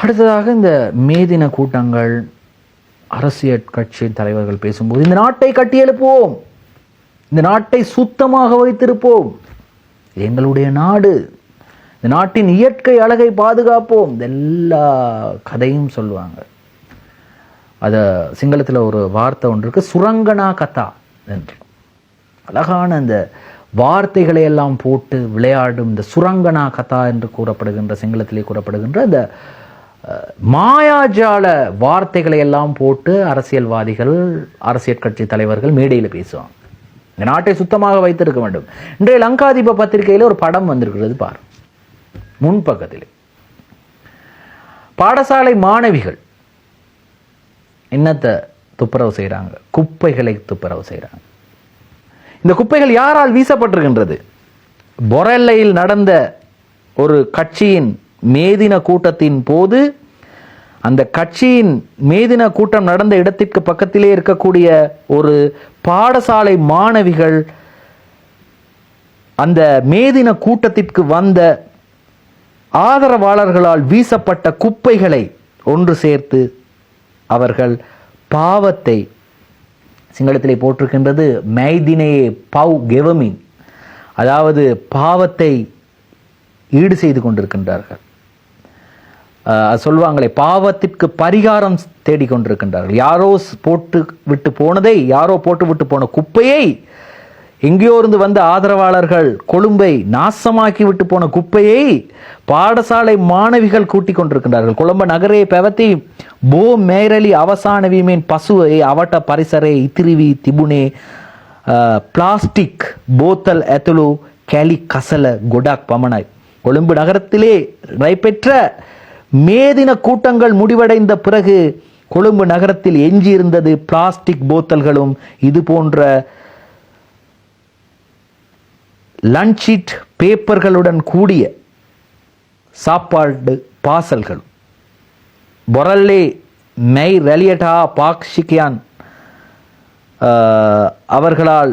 அடுத்ததாக இந்த மேதின கூட்டங்கள் அரசியல் கட்சி தலைவர்கள் பேசும்போது இந்த நாட்டை கட்டியெழுப்புவோம் இந்த நாட்டை சுத்தமாக வைத்திருப்போம். எங்களுடைய நாடு. இந்த நாட்டின் இயற்கை அழகை பாதுகாப்போம். இந்த எல்லா கதையும் சொல்லுவாங்க. அதை சிங்களத்தில் ஒரு வார்த்தை ஒன்று இருக்கு சுரங்கனா கதா என்று. அழகான அந்த வார்த்தைகளை எல்லாம் போட்டு விளையாடும் இந்த சுரங்கனா கதா என்று கூறப்படுகின்ற சிங்களத்திலே கூறப்படுகின்ற அந்த மாயாஜால வார்த்தைகளை எல்லாம் போட்டு அரசியல்வாதிகள் அரசியல் கட்சி தலைவர்கள் மேடையில் பேசுவாங்க. இந்த நாட்டை சுத்தமாக வைத்திருக்க வேண்டும். இன்றைய லங்காதீப பத்திரிகையில் ஒரு படம் வந்திருக்கிறது பார். முன்பக்கத்தில். பாடசாலை மாணவிகள் என்னத்தை துப்புரவு செய்கிறாங்க குப்பைகளை துப்புரவு செய்கிறாங்க இந்த குப்பைகள் யாரால் வீசப்பட்டிருக்கின்றது? பொரெல்லையில் நடந்த ஒரு கட்சியின் மேதின கூட்டத்தின் போது அந்த கட்சியின் மேதின கூட்டம் நடந்த இடத்திற்கு பக்கத்திலே இருக்கக்கூடிய ஒரு பாடசாலை மாணவிகள் அந்த மேதின கூட்டத்திற்கு வந்த ஆதரவாளர்களால் வீசப்பட்ட குப்பைகளை ஒன்று சேர்த்து அவர்கள் பாவத்தை சிங்களத்திலே போட்டிருக்கின்றது. மைதினையே பவ் கெவமின். அதாவது பாவத்தை ஈடு செய்து கொண்டிருக்கின்றார்கள். சொல்வாங்களே பாவத்திற்கு பரிகாரம் தேடிக்கொண்டிருக்கின்றார்கள். யாரோ போட்டு விட்டு போனதை யாரோ போட்டு விட்டு போன குப்பையை எங்கேயோ இருந்து வந்த ஆதரவாளர்கள் கொழும்பை நாசமாக்கி விட்டு போன குப்பையை பாடசாலை மாணவிகள் கூட்டிக் கொண்டிருக்கின்றார்கள். கொழும்ப நகரையை பெவத்தி போ மேரலி அவசானவிமேன் பசுவை அவட்ட பரிசரே இத்திரிவி திபுனே பிளாஸ்டிக் போத்தல் எத்தலு கேலி கசல குடாக் பமனாய். கொழும்பு நகரத்திலே நடைபெற்ற மேதின கூட்டங்கள் முடிவடைந்த பிறகு கொழும்பு நகரத்தில் எஞ்சியிருந்தது பிளாஸ்டிக் போத்தல்களும். இது போன்ற லன்ஷீட் பேப்பர்களுடன் கூடிய சாப்பாடு பாசல்களும் பொரல்லே மெய் ரெலியட்டா பாக்ஷிகியான் அவர்களால்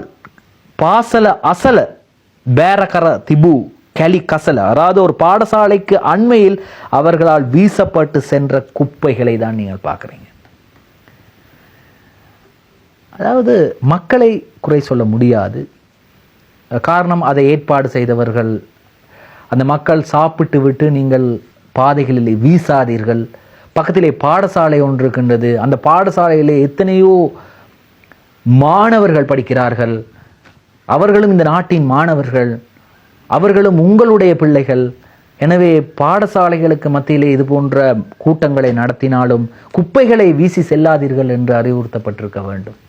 பாசல அசல பேரகர திபு கலி கசல. அதாவது ஒரு பாடசாலைக்கு அண்மையில் அவர்களால் வீசப்பட்டு சென்ற குப்பைகளை தான் நீங்கள் பார்க்குறீங்க. அதாவது மக்களை குறை சொல்ல முடியாது. காரணம் அதை ஏற்பாடு செய்தவர்கள் அந்த மக்கள் சாப்பிட்டு விட்டு நீங்கள் பாதைகளில் வீசாதீர்கள். பக்கத்திலே பாடசாலை ஒன்று இருக்கின்றது. அந்த பாடசாலையிலே எத்தனையோ மாணவர்கள் படிக்கிறார்கள். அவர்களும் இந்த நாட்டின் மாணவர்கள். அவர்களும் உங்களுடைய பிள்ளைகள். எனவே பாடசாலைகளுக்கு மத்தியிலே இது போன்ற கூட்டங்களை நடத்தினாலும் குப்பைகளை வீசி செல்லாதீர்கள் என்று அறிவுறுத்தப்பட்டிருக்க வேண்டும்.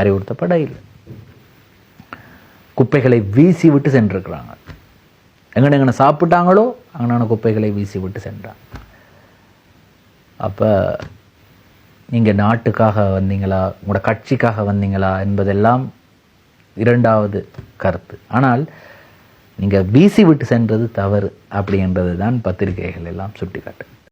அறிவுறுத்தப்பட இல்லை. குப்பைகளை வீசி விட்டு சென்றிருக்கிறாங்க. எங்கன எங்கன சாப்பிட்டாங்களோ அங்கனான குப்பைகளை வீசி விட்டு சென்றாங்க. அப்போ நீங்கள் நாட்டுக்காக வந்தீங்களா? உங்களோட கட்சிக்காக வந்தீங்களா? என்பதெல்லாம் இரண்டாவது கருத்து. ஆனால் நீங்கள் வீசி விட்டு சென்றது தவறு அப்படின்றது தான் பத்திரிகைகள் எல்லாம் சுட்டிக்காட்டு